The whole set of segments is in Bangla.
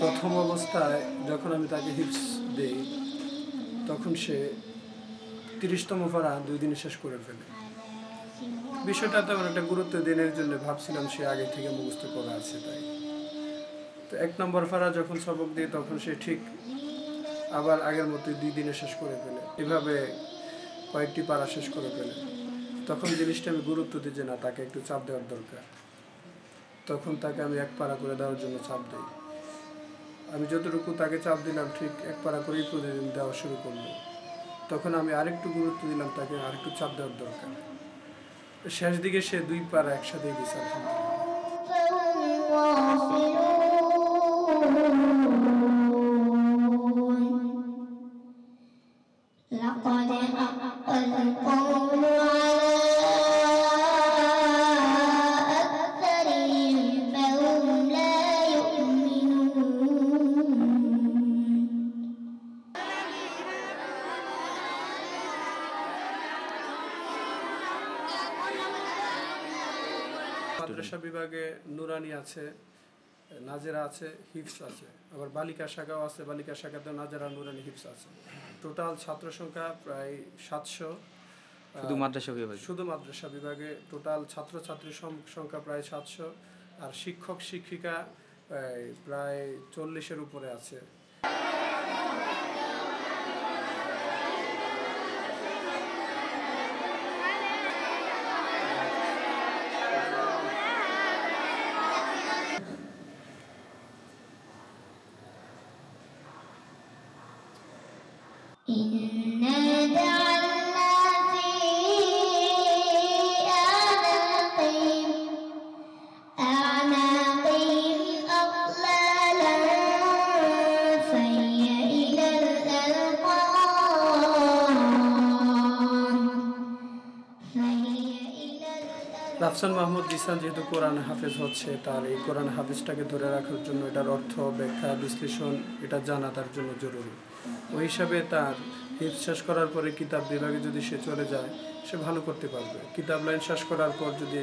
প্রথম অবস্থায় যখন আমি তাকে হিপস দিই, তখন সে তিরিশতম পারা দুই দিনে শেষ করে ফেলে। বিষয়টা তেমন একটা গুরুত্ব দিনের জন্য ভাবছিলাম সে আগে থেকে মুখস্থ করা আছে তাই। তো এক নম্বর ফাড়া যখন সবক দিই, তখন সে ঠিক আবার আগের মতো দুই দিনে শেষ করে ফেলে। এভাবে কয়েকটি পাড়া শেষ করে ফেলে। তখন জিনিসটা আমি গুরুত্ব দিই যে না, তাকে একটু চাপ দেওয়ার দরকার। তখন তাকে আমি এক পাড়া করে দেওয়ার জন্য চাপ দিই। আমি যতটুকু তাকে চাপ দিলাম ঠিক এক পাড়া করেই প্রতিদিন দেওয়া শুরু করলো তখন আমি আরেকটু গুরুত্ব দিলাম তাকে আরেকটু চাপ দেওয়ার দরকার শেষ দিকে সে দুই পাড়া একসাথেই দিছে আলহামদুলিল্লাহ فهم غافلون لقد حق القول মাদ্রাসা বিভাগে নুরানি আছে নাজেরা আছে হিপস আছে। আবার বালিকা শাখাও আছে বালিকা শাখাতেও নাজেরা নুরানি হিপস আছে। টোটাল ছাত্র সংখ্যা প্রায় সাতশো। শুধু মাদ্রাসা বিভাগে? শুধু মাদ্রাসা বিভাগে টোটাল ছাত্রছাত্রীর সং- সংখ্যা প্রায় সাতশো। আর শিক্ষক শিক্ষিকা প্রায় চল্লিশের উপরে আছে। রাফসান মাহমুদ জিসান যেহেতু কোরআন হাফেজ হচ্ছে তার এই কোরআন হাফেজটাকে ধরে রাখার জন্য এটার অর্থ ব্যাখ্যা বিশ্লেষণ, এটা জানা তার জন্য জরুরি। ওই হিসাবে তার হিফ শেষ করার পরে কিতাব বিভাগে যদি সে চলে যায় সে ভালো করতে পারবে কিতাব লাইন শেষ করার পর যদি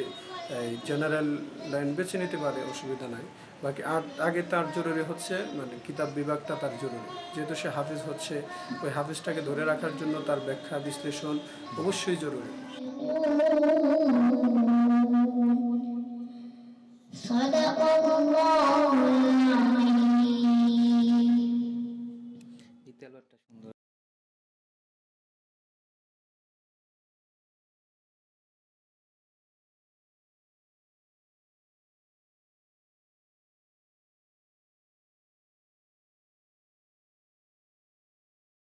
এই জেনারেল লাইন বেছে নিতে পারে অসুবিধা নাই বাকি আর আগে তার জরুরি হচ্ছে মানে কিতাব বিভাগটা তার জরুরি যেহেতু সে হাফিজ হচ্ছে ওই হাফিজটাকে ধরে রাখার জন্য তার ব্যাখ্যা বিশ্লেষণ অবশ্যই জরুরি صدق الله